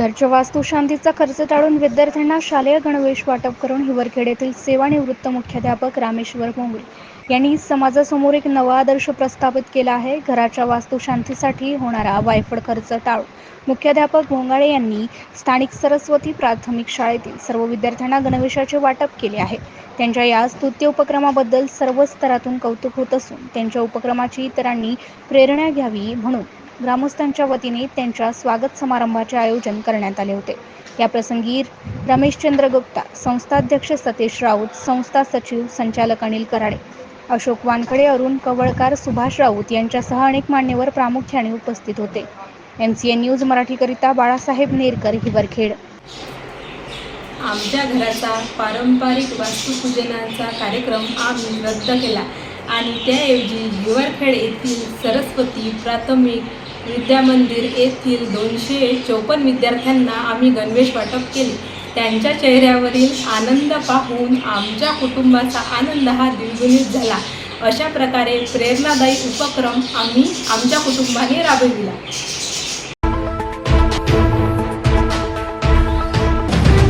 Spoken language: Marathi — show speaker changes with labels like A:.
A: घरच्या वास्तुशांतीचा खर्च टाळून विद्यार्थ्यांना शालेय गणवेश वाटप करून हिवरखेड येथील सेवानिवृत्त मुख्याध्यापक रामेश्वर भोंगळे यांनी समाजासमोर एक नवा आदर्श प्रस्थापित केला आहे. घराच्या वास्तुशांतीसाठी होणारा वायफळ खर्च टाळून मुख्याध्यापक भोंगाळे यांनी स्थानिक सरस्वती प्राथमिक शाळेतील सर्व विद्यार्थ्यांना गणवेशाचे वाटप केले आहे. त्यांच्या या स्तुत्य उपक्रमाबद्दल सर्व स्तरातून कौतुक होत असून त्यांच्या उपक्रमाची इतरांनी प्रेरणा घ्यावी म्हणून ग्रामस्थांच्या वतीने त्यांच्या स्वागत समारंभाचे आयोजन करण्यात आले होते. या प्रसंगी रमेशचंद्र गुप्ता संस्थाध्यक्ष सतीश राऊत संस्था सचिव संचालक अनिल कराडे अशोक वानखडे अरुण कवळकार सुभाष राऊत यांच्यासह अनेक मान्यवर प्रामुख्याने उपस्थित होते. एम सी एन न्यूज मराठीकरिता बाळासाहेब नेरकर हिवरखेड.
B: आमच्या घराचा पारंपरिक वास्तुपूजनाचा कार्यक्रम आम्ही रद्द केला आणि त्याऐवजी हिवरखेड येथील सरस्वती प्राथमिक विद्यामंदिर येथील दोनशे चौपन्न विद्यार्थ्यांना आम्ही गणवेश वाटप केले. त्यांच्या चेहऱ्यावरील आनंद पाहून आमच्या कुटुंबाचा आनंद हा द्विगुणित झाला. अशा प्रकारे प्रेरणादायी उपक्रम आम्ही आमच्या कुटुंबाने राबविला.